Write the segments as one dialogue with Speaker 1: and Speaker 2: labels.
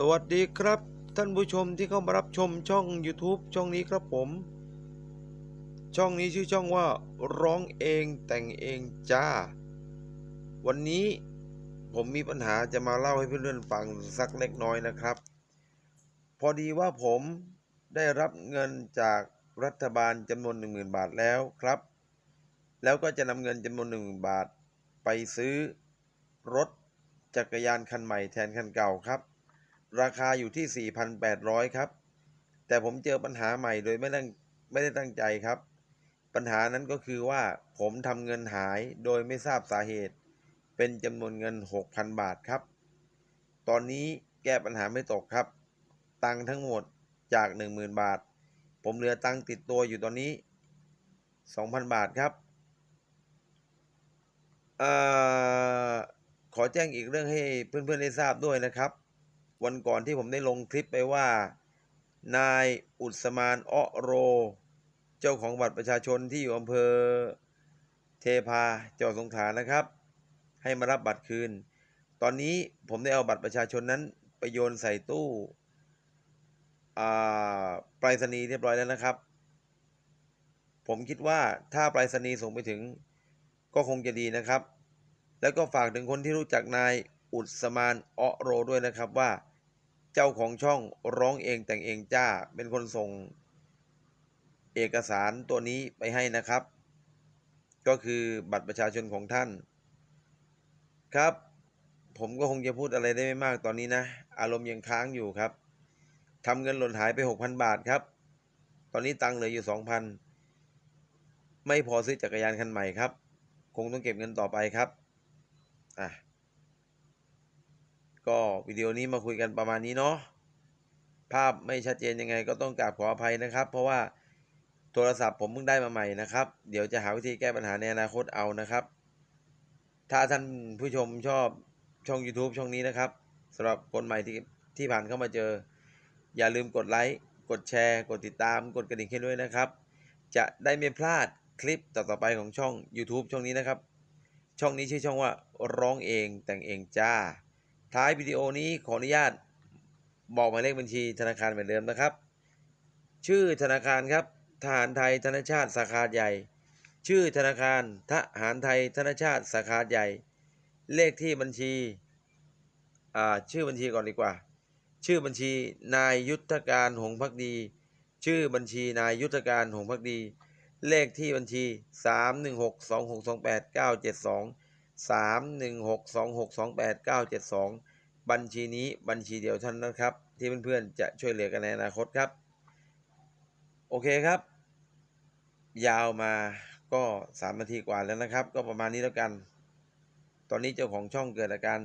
Speaker 1: สวัสดีครับ ท่านผู้ชมที่เข้ามารับชมช่อง YouTube ช่องนี้ครับผม ช่องนี้ชื่อช่องว่าร้องเองแต่งเองจ้า วันนี้ผมมีปัญหาจะมาเล่าให้เพื่อนๆฟังสักเล็กน้อยนะครับ พอดีว่าผมได้รับเงินจากรัฐบาลจำนวน 10,000 บาทแล้วครับ แล้วก็จะนำเงินจำนวน 10,000 บาท ไปซื้อรถจักรยานคันใหม่แทนคันเก่าครับ ราคาอยู่ที่ 4,800 ครับ แต่ผมเจอปัญหาใหม่โดยไม่ตั้งไม่ได้ตั้งใจครับ ปัญหานั้นก็คือว่าผมทำเงินหายโดยไม่ทราบสาเหตุ เป็นจำนวนเงิน 6,000 บาทครับ ตอนนี้แก้ปัญหาไม่ตกครับ ตังค์ทั้งหมดจาก 10,000 บาท ผมเหลือตังค์ติดตัวอยู่ตอนนี้ 2,000 บาทครับอขอแจ้งอีกเรื่องให้เพื่อนๆได้ทราบด้วยนะครับ วันก่อนที่ผมได้ลงคลิปไปว่า นายอุสมานอ้อโร เจ้าของบัตรประชาชนที่อยู่อำเภอ เทพาจังหวัดสงขลานะครับ ให้มารับบัตรคืน ตอนนี้ผมได้เอาบัตรประชาชนนั้นไปโยนใส่ตู้อ่าไปรษณีย์เรียบร้อยแล้วนะครับ ผมคิดว่าถ้าไปรษณีย์ส่งไปถึงก็คงจะดีนะครับ แล้วก็ฝากถึงคนที่รู้จักนายอุตสมานอ้อโรด้วยนะครับว่า เจ้าของช่องร้องเองแต่งเองจ้า เป็นคนส่งเอกสารตัวนี้ไปให้นะครับ ก็คือบัตรประชาชนของท่าน ครับ ผมก็คงจะพูดอะไรได้ไม่มากตอนนี้นะ อารมณ์ยังค้างอยู่ครับทำเงินหล่นหายไป 6,000 บาทครับ ตอนนี้ตังค์เหลืออยู่ 2,000 ไม่พอซื้อจักรยานคันใหม่ครับ คงต้องเก็บเงินต่อไปครับ อะ ก็วิดีโอนี้มาคุยกันประมาณนี้เนาะภาพไม่ชัดเจนยังไงก็ต้องกราบขออภัยนะครับ เพราะว่าโทรศัพท์ผมเพิ่งได้มาใหม่นะครับ เดี๋ยวจะหาวิธีแก้ปัญหาในอนาคตเอานะครับ ถ้าท่านผู้ชมชอบช่อง YouTube ช่องนี้นะครับสำหรับคนใหม่ที่ที่ผ่านเข้ามาเจอ อย่าลืมกดไลค์กดแชร์ กดติดตาม กดกระดิ่งให้ด้วยนะครับ จะได้ไม่พลาดคลิปต่อๆไปของช่อง YouTube ช่องนี้นะครับ ช่องนี้ชื่อช่องว่าร้องเองแต่งเองจ้า ท้ายวิดีโอนี้ขออนุญาตบอกหมายเลขบัญชีธนาคารเหมือนเดิมนะครับ ชื่อธนาคารครับทหารไทยธนชาติสาขาใหญ่ ชื่อธนาคารทหารไทยธนชาติสาขาใหญ่ เลขที่บัญชีอ่าชื่อบัญชีก่อนดีกว่า ชื่อบัญชีนายยุทธการหงส์พักดี ชื่อบัญชีนายยุทธการหงส์พักดี เลขที่บัญชี 3 3 1 6 2 6 2 8 9 7 2 บัญชีนี้บัญชีเดียวเท่านั้นะครับ ที่เพื่อนๆจะช่วยเหลือกันในอนาคตครับ โอเคครับ ยาวมาก็สามนาทีกว่าแล้วนะครับ ก็ประมาณนี้แล้วกัน ตอนนี้เจ้าของช่องเกิดอาการ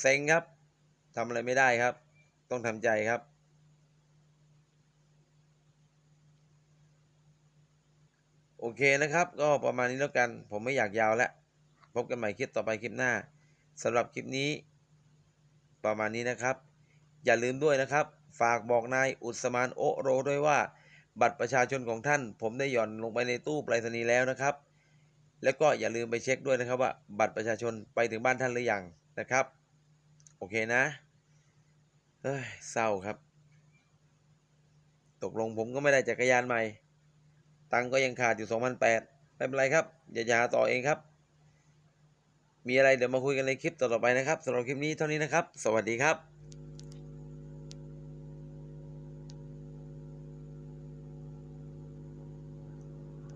Speaker 1: เซ็งครับทำอะไรไม่ได้ครับ ต้องทำใจครับโอเคนะครับ ก็ประมาณนี้แล้วกัน ผมไม่อยากยาวแล้ว พบกันใหม่คลิปต่อไปคลิปหน้าสำหรับคลิปนี้ ประมาณนี้นะครับ อย่าลืมด้วยนะครับ ฝากบอกนายอุสมานโอโรด้วยว่า บัตรประชาชนของท่าน ผมได้หย่อนลงไปในตู้ไปรษณีย์แล้วนะครับ แล้วก็อย่าลืมไปเช็คด้วยนะครับว่า บัตรประชาชนไปถึงบ้านท่านหรือยังนะครับ โอเคนะเฮ้ยเศร้าครับ ตกลงผมก็ไม่ได้จักรยานใหม่ ตังค์ก็ยังขาดอยู่2,008ไม่เป็นไรครับ อย่าหาต่อเองครับ มีอะไรเดี๋ยวมาคุยกันในคลิปต่อๆไปนะครับสำหรับคลิปนี้เท่านี้นะครับ สวัสดีครับ